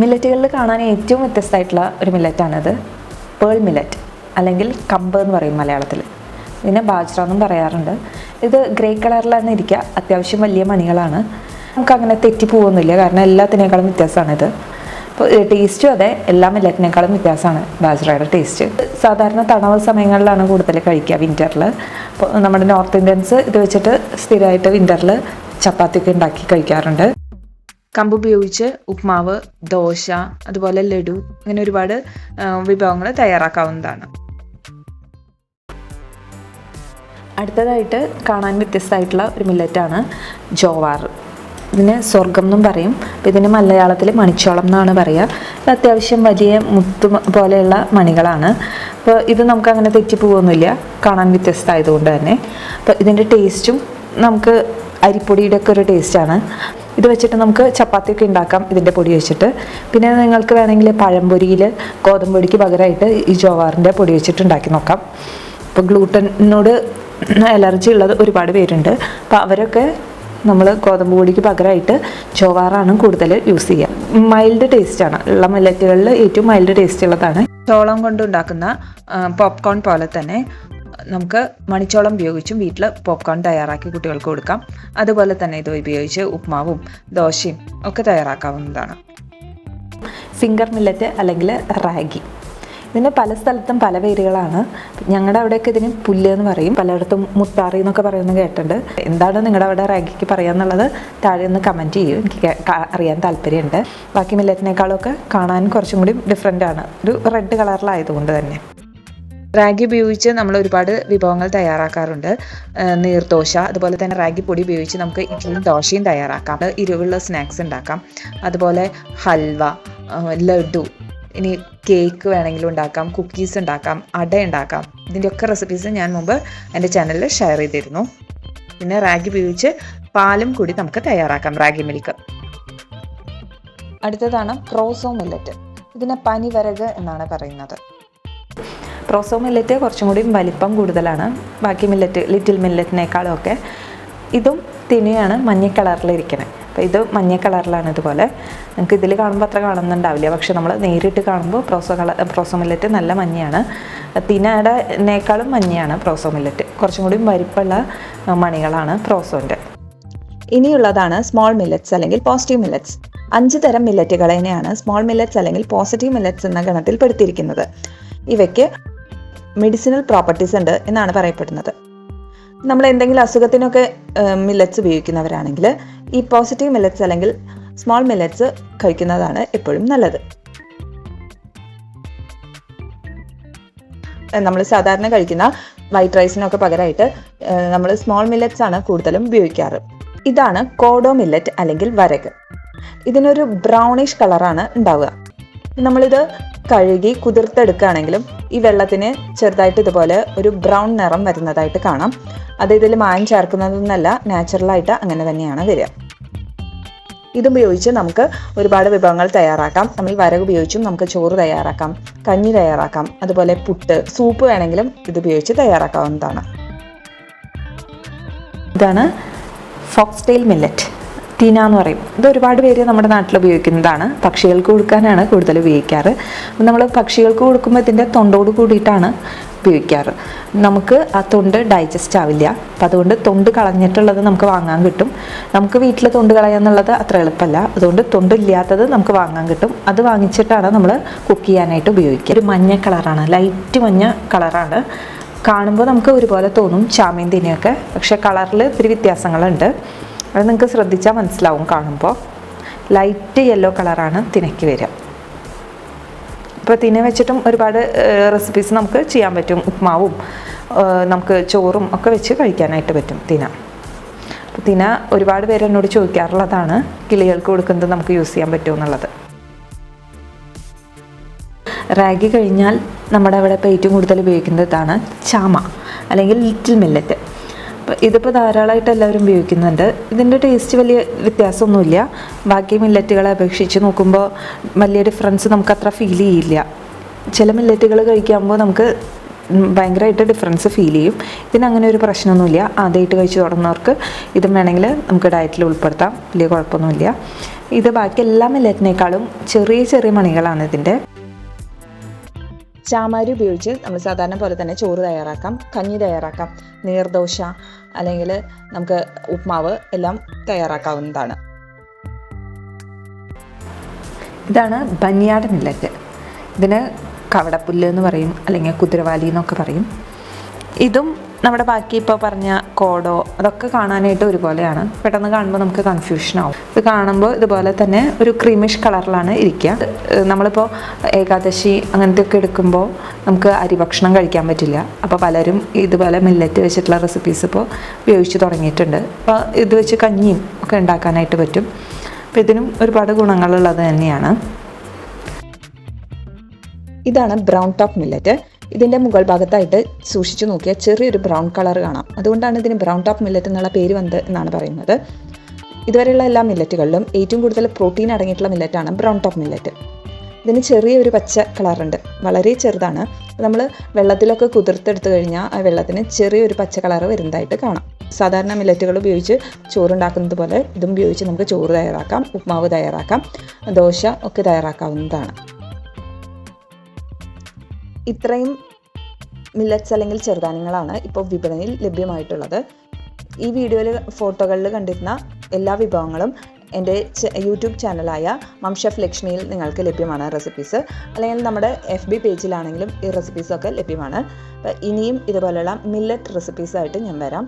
മില്ലറ്റുകളിൽ കാണാൻ ഏറ്റവും വ്യത്യസ്തമായിട്ടുള്ള ഒരു മില്ലറ്റാണിത് പേൾ മില്ലറ്റ് അല്ലെങ്കിൽ കമ്പ് എന്ന് പറയും മലയാളത്തിൽ. ഇതിനെ ബാജ്ര എന്നും പറയാറുണ്ട്. ഇത് ഗ്രേ കളറിലാണ് ഇരിക്കുക. അത്യാവശ്യം വലിയ മണികളാണ്. നമുക്ക് അങ്ങനെ തെറ്റിപ്പോകുന്നില്ല കാരണം എല്ലാത്തിനേക്കാളും വ്യത്യാസമാണിത്. അപ്പോൾ ടേസ്റ്റും അതെ. എല്ലാ മില്ലറ്റിനേക്കാളും വ്യത്യാസമാണ് ബാജ്രയുടെ ടേസ്റ്റ് സാധാരണ തണവ് സമയങ്ങളിലാണ് കൂടുതൽ കഴിക്കുക വിന്ററിൽ അപ്പോൾ നമ്മുടെ നോർത്ത് ഇന്ത്യൻസ് ഇത് വെച്ചിട്ട് സ്ഥിരമായിട്ട് വിന്ററിൽ ചപ്പാത്തിയൊക്കെ ഉണ്ടാക്കി കഴിക്കാറുണ്ട്. കമ്പ് ഉപയോഗിച്ച് ഉപ്മാവ് ദോശ അതുപോലെ ലഡു അങ്ങനെ ഒരുപാട് വിഭവങ്ങൾ തയ്യാറാക്കാവുന്നതാണ്. അടുത്തതായിട്ട് കാണാൻ വ്യത്യസ്തമായിട്ടുള്ള ഒരു മില്ലറ്റാണ് ജോവാർ. ഇതിന് സ്വർഗം എന്നും പറയും. ഇതിന് മലയാളത്തിൽ മണിച്ചോളം എന്നാണ് പറയുക. ഇത് അത്യാവശ്യം വലിയ മുത്തു പോലെയുള്ള മണികളാണ്. അപ്പോൾ ഇത് നമുക്ക് അങ്ങനെ തെറ്റിപ്പോകുന്നില്ല കാണാൻ വ്യത്യസ്തമായതുകൊണ്ട് തന്നെ. അപ്പോൾ ഇതിന്റെ ടേസ്റ്റും നമുക്ക് അരിപ്പൊടിയുടെ ഒക്കെ ഒരു ടേസ്റ്റാണ് ഇത് വെച്ചിട്ട് നമുക്ക് ചപ്പാത്തിയൊക്കെ ഉണ്ടാക്കാം ഇതിന്റെ പൊടി വെച്ചിട്ട്. പിന്നെ നിങ്ങൾക്ക് വേണമെങ്കിൽ പഴംപൊരിയിൽ ഗോതമ്പ് പൊടിക്ക് പകരമായിട്ട് ഈ ജോവാറിന്റെ പൊടി വെച്ചിട്ട് ഉണ്ടാക്കി നോക്കാം. ഇപ്പോൾ ഗ്ലൂട്ടനോട് അലർജി ഉള്ളത് ഒരുപാട് പേരുണ്ട്. അപ്പോൾ അവരൊക്കെ നമ്മൾ ഗോതമ്പ് പൊടിക്ക് പകരമായിട്ട് ചോവാറാണ് കൂടുതൽ യൂസ് ചെയ്യുക. മൈൽഡ് ടേസ്റ്റാണ്. ഉള്ള മില്ലറ്റുകളിൽ ഏറ്റവും മൈൽഡ് ടേസ്റ്റ് ഉള്ളതാണ്. ചോളം കൊണ്ടുണ്ടാക്കുന്ന പോപ്കോൺ പോലെ തന്നെ. നമുക്ക് മണിച്ചോളം ഉപയോഗിച്ചും വീട്ടിൽ പോപ്കോൺ തയ്യാറാക്കി കുട്ടികൾക്ക് കൊടുക്കാം. അതുപോലെ തന്നെ ഇത് ഉപയോഗിച്ച് ഉപ്മാവും ദോശയും ഒക്കെ തയ്യാറാക്കാവുന്നതാണ്. ഫിംഗർ മില്ലറ്റ് അല്ലെങ്കിൽ റാഗി. ഇതിന് പല സ്ഥലത്തും പല പേരുകളാണ് ഞങ്ങളുടെ അവിടെയൊക്കെ ഇതിന് പുല്ല് എന്ന് പറയും. പലയിടത്തും മുത്താറി എന്നൊക്കെ പറയുന്നത് കേട്ടിട്ടുണ്ട്. എന്താണ് നിങ്ങളുടെ അവിടെ റാഗിക്ക് പറയാന്നുള്ളത് താഴെ ഒന്ന് കമന്റ് ചെയ്യും. എനിക്ക് അറിയാൻ താല്പര്യമുണ്ട്. ബാക്കി മില്ലറ്റിനേക്കാളൊക്കെ കാണാൻ കുറച്ചും കൂടി ഡിഫറെന്റ് ആണ്. ഒരു റെഡ് കളറിലായതുകൊണ്ട് തന്നെ. റാഗി ഉപയോഗിച്ച് നമ്മൾ ഒരുപാട് വിഭവങ്ങൾ തയ്യാറാക്കാറുണ്ട്. നീർദോശ അതുപോലെ തന്നെ റാഗി പൊടി ഉപയോഗിച്ച് നമുക്ക് ഇഡ്ഡലിയും ദോശയും തയ്യാറാക്കാം. ഇരുവുള്ള സ്നാക്സ് ഉണ്ടാക്കാം. അതുപോലെ ഹൽവ ലഡു ഇനി കേക്ക് വേണമെങ്കിലും ഉണ്ടാക്കാം കുക്കീസ് ഉണ്ടാക്കാം അട ഉണ്ടാക്കാം. ഇതിന്റെയൊക്കെ റെസിപ്പീസ് ഞാൻ മുമ്പ് എന്റെ ചാനലിൽ ഷെയർ ചെയ്തിരുന്നു. പിന്നെ റാഗി ഉപയോഗിച്ച് പാലും കൂടി നമുക്ക് തയ്യാറാക്കാം റാഗി മിൽക്ക് അടുത്തതാണ് ക്രോസോ മില്ലറ്റ് ഇതിനെ പനിവരക് എന്നാണ് പറയുന്നത്. പ്രോസോ മില്ലറ്റ് കുറച്ചും കൂടി വലിപ്പം കൂടുതലാണ്. ബാക്കി മില്ലറ്റ് ലിറ്റിൽ മില്ലറ്റിനേക്കാളും ഒക്കെ ഇതും തിനിയാണ് മഞ്ഞ കളറിലിരിക്കുന്നത് അപ്പോൾ ഇത് മഞ്ഞ കളറിലാണ് ഇതുപോലെ. നമുക്ക് ഇതിൽ കാണുമ്പോൾ അത്ര കാണുന്നുണ്ടാവില്ല. പക്ഷെ നമ്മൾ നേരിട്ട് കാണുമ്പോൾ പ്രോസോ കളർ പ്രോസോ മില്ലറ്റ് നല്ല മഞ്ഞയാണ്. തിനയുടെനേക്കാളും മഞ്ഞയാണ് പ്രോസോ മില്ലറ്റ്. കുറച്ചും കൂടി വരിപ്പുള്ള മണികളാണ് പ്രോസോന്റെ ഇനിയുള്ളതാണ് സ്മോൾ മില്ലറ്റ്സ് അല്ലെങ്കിൽ പോസിറ്റീവ് മില്ലറ്റ്സ്. അഞ്ച് തരം മില്ലറ്റുകളെയാണ് സ്മോൾ മില്ലറ്റ്സ് അല്ലെങ്കിൽ പോസിറ്റീവ് മില്ലറ്റ്സ് എന്ന ഗണത്തിൽ പെടുത്തിയിരിക്കുന്നത് ഇവയ്ക്ക് മെഡിസിനൽ പ്രോപ്പർട്ടീസ് ഉണ്ട് എന്നാണ് പറയപ്പെടുന്നത്. നമ്മൾ എന്തെങ്കിലും അസുഖത്തിനൊക്കെ മില്ലറ്റ്സ് ഉപയോഗിക്കുന്നവരാണെങ്കിൽ ഈ പോസിറ്റീവ് മില്ലറ്റ്സ് അല്ലെങ്കിൽ സ്മോൾ മില്ലറ്റ്സ് കഴിക്കുന്നതാണ് എപ്പോഴും നല്ലത്. നമ്മൾ സാധാരണ കഴിക്കുന്ന വൈറ്റ് റൈസിനൊക്കെ പകരമായിട്ട് നമ്മൾ സ്മോൾ മില്ലറ്റ്സ് ആണ് കൂടുതലും ഉപയോഗിക്കാറ്. ഇതാണ് കോഡോ മില്ലറ്റ് അല്ലെങ്കിൽ വരക്. ഇതിനൊരു ബ്രൗണിഷ് കളറാണ് ഉണ്ടാവുക. നമ്മളിത് കഴുകി കുതിർത്തെടുക്കുകയാണെങ്കിലും ഈ വെള്ളത്തിന് ചെറുതായിട്ട് ഇതുപോലെ ഒരു ബ്രൗൺ നിറം വരുന്നതായിട്ട് കാണാം. അത് ഇതിൽ മായം ചേർക്കുന്നതൊന്നല്ല നാച്ചുറലായിട്ട് അങ്ങനെ തന്നെയാണ് വരിക. ഇതുപയോഗിച്ച് നമുക്ക് ഒരുപാട് വിഭവങ്ങൾ തയ്യാറാക്കാം. നമ്മൾ വരക് ഉപയോഗിച്ചും നമുക്ക് ചോറ് തയ്യാറാക്കാം കഞ്ഞി തയ്യാറാക്കാം അതുപോലെ പുട്ട് സൂപ്പ് വേണമെങ്കിലും ഇതുപയോഗിച്ച് തയ്യാറാക്കാവുന്നതാണ്. ഇതാണ് ഫോക്സ് ടെയിൽ മില്ലറ്റ് തീന എന്ന് പറയും. ഇത് ഒരുപാട് പേര് നമ്മുടെ നാട്ടിൽ ഉപയോഗിക്കുന്നതാണ്. പക്ഷികൾക്ക് കൊടുക്കാനാണ് കൂടുതൽ ഉപയോഗിക്കാറ്. നമ്മൾ പക്ഷികൾക്ക് കൊടുക്കുമ്പോൾ ഇതിന്റെ തൊണ്ടോട് കൂടിയിട്ടാണ് ഉപയോഗിക്കാറ്. നമുക്ക് ആ തൊണ്ട് ഡൈജസ്റ്റ് ആവില്ല. അപ്പം അതുകൊണ്ട് തൊണ്ട് കളഞ്ഞിട്ടുള്ളത് നമുക്ക് വാങ്ങാൻ കിട്ടും. നമുക്ക് വീട്ടിൽ തൊണ്ട് കളയാന്നുള്ളത് അത്ര എളുപ്പമല്ല. അതുകൊണ്ട് തൊണ്ടില്ലാത്തത് നമുക്ക് വാങ്ങാൻ കിട്ടും. അത് വാങ്ങിച്ചിട്ടാണ് നമ്മൾ കുക്ക് ചെയ്യാനായിട്ട് ഉപയോഗിക്കുക. ഒരു മഞ്ഞ കളറാണ്. ലൈറ്റ് മഞ്ഞ കളറാണ്. കാണുമ്പോൾ നമുക്ക് ഒരുപോലെ തോന്നും. ചാമീൻ തിനിയൊക്കെ. പക്ഷേ കളറിൽ ഇത്തിരി വ്യത്യാസങ്ങളുണ്ട്. അത് നിങ്ങൾക്ക് ശ്രദ്ധിച്ചാൽ മനസ്സിലാവും കാണുമ്പോൾ ലൈറ്റ് യെല്ലോ കളറാണ് തിനയ്ക്ക് വരിക. ഇപ്പോൾ തിന വെച്ചിട്ടും ഒരുപാട് റെസിപ്പീസ് നമുക്ക് ചെയ്യാൻ പറ്റും. ഉപ്മാവും നമുക്ക് ചോറും ഒക്കെ വെച്ച് കഴിക്കാനായിട്ട് പറ്റും തിന. അപ്പോൾ തിന ഒരുപാട് പേര് എന്നോട് ചോദിക്കാറുള്ളതാണ് കിളികൾക്ക് കൊടുക്കുന്നത് നമുക്ക് യൂസ് ചെയ്യാൻ പറ്റുമോ എന്നുള്ളത്. റാഗി കഴിഞ്ഞാൽ നമ്മുടെ അവിടെ ഇപ്പോൾ ഏറ്റവും കൂടുതൽ ഉപയോഗിക്കുന്നത് ഇതാണ് ചാമ അല്ലെങ്കിൽ ലിറ്റിൽ മില്ലറ്റ് ഇതിപ്പോൾ ധാരാളമായിട്ട് എല്ലാവരും ഉപയോഗിക്കുന്നുണ്ട്. ഇതിന്റെ ടേസ്റ്റ് വലിയ വ്യത്യാസമൊന്നുമില്ല. ബാക്കി മില്ലറ്റുകളെ അപേക്ഷിച്ച് നോക്കുമ്പോൾ വലിയ ഡിഫറൻസ് നമുക്ക് അത്ര ഫീൽ ചെയ്യില്ല. ചില മില്ലറ്റുകൾ കഴിക്കുമ്പോൾ നമുക്ക് ഭയങ്കരമായിട്ട് ഡിഫറൻസ് ഫീൽ ചെയ്യും. ഇതിനങ്ങനെ ഒരു പ്രശ്നമൊന്നുമില്ല. ആദ്യമായിട്ട് കഴിച്ച് തുടങ്ങുന്നവർക്ക് ഇതും വേണമെങ്കിൽ നമുക്ക് ഡയറ്റിൽ ഉൾപ്പെടുത്താം. വലിയ കുഴപ്പമൊന്നുമില്ല. ഇത് ബാക്കി എല്ലാ മില്ലറ്റിനേക്കാളും ചെറിയ ചെറിയ മണികളാണ് ഇതിന്റെ ചാമാരി ഉപയോഗിച്ച് നമ്മൾ സാധാരണ പോലെ തന്നെ ചോറ് തയ്യാറാക്കാം കഞ്ഞി തയ്യാറാക്കാം നീർദോശ അല്ലെങ്കിൽ നമുക്ക് ഉപ്മാവ് എല്ലാം തയ്യാറാക്കാവുന്നതാണ്. ഇതാണ് ബനിയാട് മില്ലറ്റ്. ഇതിന് കവടപ്പുല്ല് എന്ന് പറയും അല്ലെങ്കിൽ കുതിരവാലി എന്നൊക്കെ പറയും. ഇതും നമ്മുടെ ബാക്കി ഇപ്പോൾ പറഞ്ഞ കോഡോ അതൊക്കെ കാണാനായിട്ട് ഒരുപോലെയാണ്. പെട്ടെന്ന് കാണുമ്പോൾ നമുക്ക് കൺഫ്യൂഷൻ ആവും. ഇത് കാണുമ്പോൾ ഇതുപോലെ തന്നെ ഒരു ക്രീമിഷ് കളറിലാണ് ഇരിക്കുക നമ്മളിപ്പോൾ ഏകാദശി അങ്ങനത്തെ ഒക്കെ എടുക്കുമ്പോൾ നമുക്ക് അരിഭക്ഷണം കഴിക്കാൻ പറ്റില്ല. അപ്പോൾ പലരും ഇതുപോലെ മില്ലറ്റ് വെച്ചിട്ടുള്ള റെസിപ്പീസ് ഇപ്പോൾ ഉപയോഗിച്ച് തുടങ്ങിയിട്ടുണ്ട്. അപ്പോൾ ഇത് വെച്ച് കഞ്ഞിയും ഒക്കെ ഉണ്ടാക്കാനായിട്ട് പറ്റും. അപ്പോൾ ഇതിനും ഒരുപാട് ഗുണങ്ങളുള്ളത് തന്നെയാണ്. ഇതാണ് ബ്രൗൺ ടോപ്പ് മില്ലറ്റ് ഇതിന്റെ മുകൾ ഭാഗത്തായിട്ട് സൂക്ഷിച്ചു നോക്കിയാൽ ചെറിയൊരു ബ്രൗൺ കളർ കാണാം. അതുകൊണ്ടാണ് ഇതിന് ബ്രൗൺ ടോപ്പ് മില്ലറ്റ് എന്നുള്ള പേര് വന്നത് എന്നാണ് പറയുന്നത്. ഇതുവരെയുള്ള എല്ലാ മില്ലറ്റുകളിലും ഏറ്റവും കൂടുതൽ പ്രോട്ടീൻ അടങ്ങിയിട്ടുള്ള മില്ലറ്റാണ് ബ്രൗൺ ടോപ്പ് മില്ലറ്റ് ഇതിന് ചെറിയൊരു പച്ച കളറുണ്ട് വളരെ ചെറുതാണ്. നമ്മൾ വെള്ളത്തിലൊക്കെ കുതിർത്തെടുത്തു കഴിഞ്ഞാൽ ആ വെള്ളത്തിന് ചെറിയൊരു പച്ച കളർ വരുന്നതായിട്ട് കാണാം. സാധാരണ മില്ലറ്റുകൾ ഉപയോഗിച്ച് ചോറുണ്ടാക്കുന്നത് പോലെ ഇതും ഉപയോഗിച്ച് നമുക്ക് ചോറ് തയ്യാറാക്കാം ഉപ്മാവ് തയ്യാറാക്കാം ദോശ ഒക്കെ തയ്യാറാക്കാവുന്നതാണ്. ഇത്രയും മില്ലറ്റ്സ് അല്ലെങ്കിൽ ചെറുധാന്യങ്ങളാണ് ഇപ്പോൾ വിപണിയിൽ ലഭ്യമായിട്ടുള്ളത്. ഈ വീഡിയോയിൽ ഫോട്ടോകളിൽ കണ്ടിരുന്ന എല്ലാ വിഭവങ്ങളും എന്റെ യൂട്യൂബ് ചാനലായ മംഷഫ് ലക്ഷ്മിയിൽ നിങ്ങൾക്ക് ലഭ്യമാണ് റെസിപ്പീസ് അല്ലെങ്കിൽ നമ്മുടെ എഫ് ബി പേജിലാണെങ്കിലും ഈ റെസിപ്പീസൊക്കെ ലഭ്യമാണ്. ഇനിയും ഇതുപോലെയുള്ള മില്ലറ്റ് റെസിപ്പീസായിട്ട് ഞാൻ വരാം.